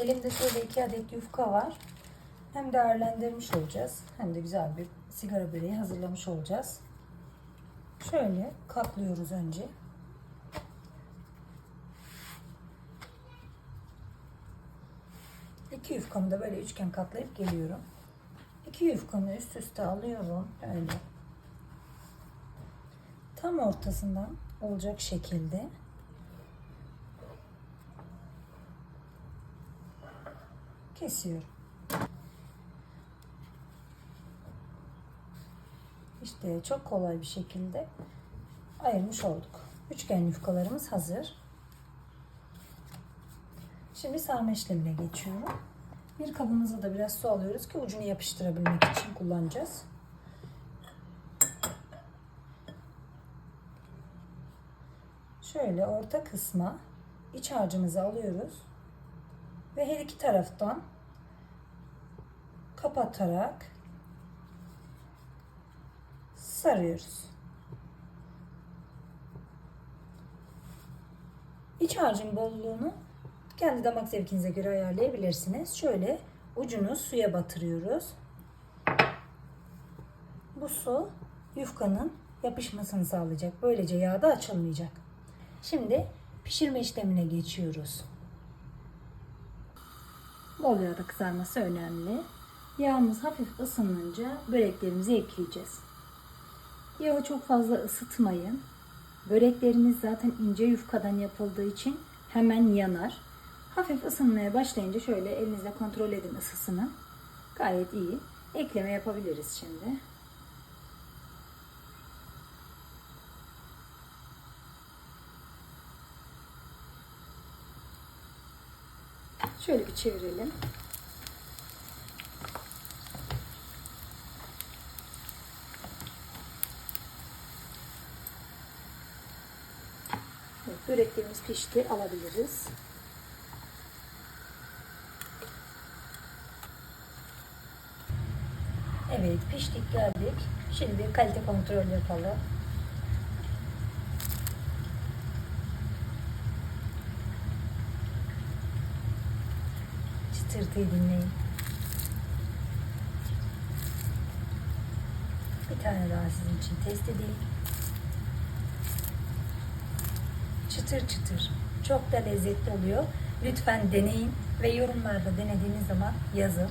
Elimde şöyle iki adet yufka var. Hem değerlendirmiş olacağız hem de güzel bir sigara böreği hazırlamış olacağız. Şöyle katlıyoruz önce. İki yufkamı da böyle üçgen katlayıp geliyorum. İki yufkamı üst üste alıyorum. Öyle. Tam ortasından olacak şekilde kesiyorum. İşte çok kolay bir şekilde ayırmış olduk. Üçgen yufkalarımız hazır. Şimdi sarma işlemine geçiyorum. Bir kabımıza da biraz su alıyoruz ki ucunu yapıştırabilmek için kullanacağız. Şöyle orta kısma iç harcımızı alıyoruz ve her iki taraftan kapatarak sarıyoruz. İç harcın bolluğunu kendi damak zevkinize göre ayarlayabilirsiniz. Şöyle ucunu suya batırıyoruz. Bu su yufkanın yapışmasını sağlayacak. Böylece yağda açılmayacak. Şimdi pişirme işlemine geçiyoruz. Bol yağda kızarması önemli. Yağımız hafif ısınınca böreklerimizi ekleyeceğiz. Yağı çok fazla ısıtmayın. Böreklerimiz zaten ince yufkadan yapıldığı için hemen yanar. Hafif ısınmaya başlayınca şöyle elinizle kontrol edin ısısını. Gayet iyi. Ekleme yapabiliriz şimdi. Şöyle bir çevirelim. Evet, böreklerimiz pişti. Alabiliriz. Evet piştik geldik. Şimdi kalite kontrol yapalım. Çıtırtıyı dinleyin. Bir tane daha sizin için test edeyim. Çıtır çıtır. Çok da lezzetli oluyor. Lütfen deneyin ve yorumlarda denediğiniz zaman yazın.